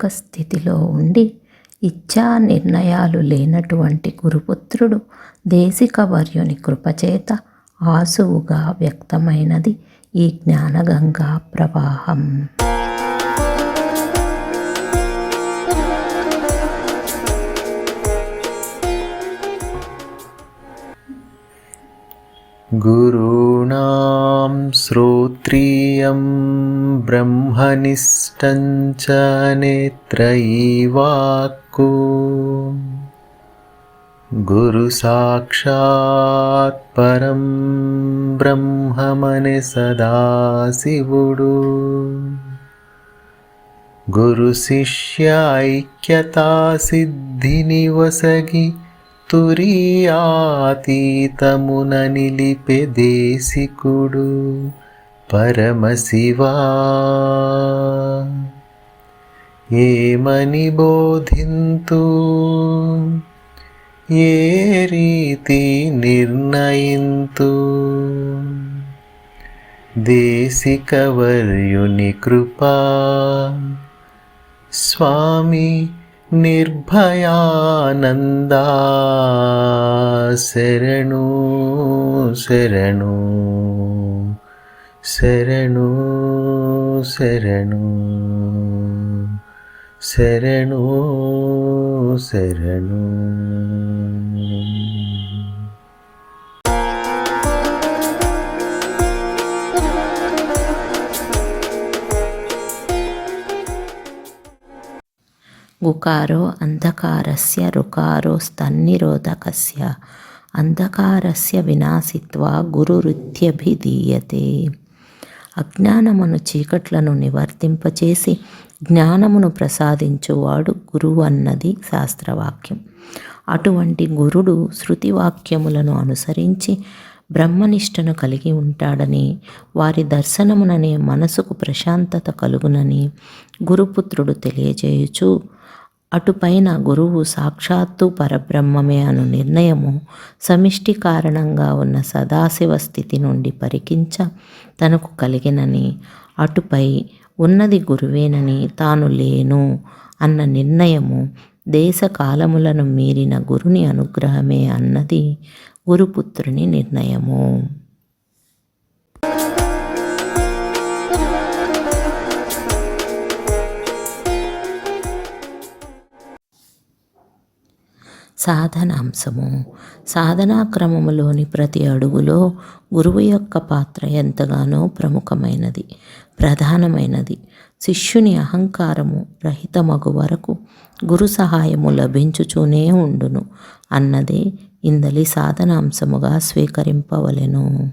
యొక్క స్థితిలో ఉండి ఇచ్చా నిర్ణయాలు లేనటువంటి గురుపుత్రుడు దేశికవర్యుని కృపచేత ఆసువుగా వ్యక్తమైనది ఈ జ్ఞానగంగా ప్రవాహం. గురు श्रोत्रियं ब्रह्मनिष्टञ्च नित्रयीवाक्को गुरुसाक्षात्परं ब्रह्म मने सदा शिवुडु गुरुशिष्याैक्यता सिद्धिनिवसगि తురియాతీతమున నిలిపె దేశికుడు పరమశివా. ఏమని బోధింతు? ఏ రీతి నిర్ణయింతు? దేశికవర్యుని కృపా స్వామి నిర్భయానంద శరణు శరణు శరణు శరణు శరణు శరణు. గుకారో అంధకారస్య రుకారో స్తన్నిరోధకస్య. అంధకారస్య వినాశిత్వా గురురుత్యభిధీయతే అజ్ఞానమును చీకట్లను నివర్తింపచేసి జ్ఞానమును ప్రసాదించువాడు గురువు అన్నది శాస్త్రవాక్యం. అటువంటి గురుడు శృతివాక్యములను అనుసరించి బ్రహ్మనిష్టను కలిగి ఉంటాడని వారి దర్శనముననే మనసుకు ప్రశాంతత కలుగునని గురుపుత్రుడు తెలియజేయుచు అటుపైన గురువు సాక్షాత్తు పరబ్రహ్మమే అను నిర్ణయము సమిష్టి కారణంగా ఉన్న సదాశివ స్థితి నుండి పరికించ తనకు కలిగినని అటుపై ఉన్నది గురువేనని తాను లేను అన్న నిర్ణయము దేశ కాలములను మీరిన గురుని అనుగ్రహమే అన్నది గురుపుత్రుని నిర్ణయము. సాధనాంశము. సాధనా క్రమములోని ప్రతి అడుగులో గురువు యొక్క పాత్ర ఎంతగానో ప్రముఖమైనది ప్రధానమైనది. శిష్యుని అహంకారము రహితమగు వరకు గురు సహాయము లభించుచూనే ఉండును. అన్నదే ఇందలి సాధనాంశముగా స్వీకరింపవలెను.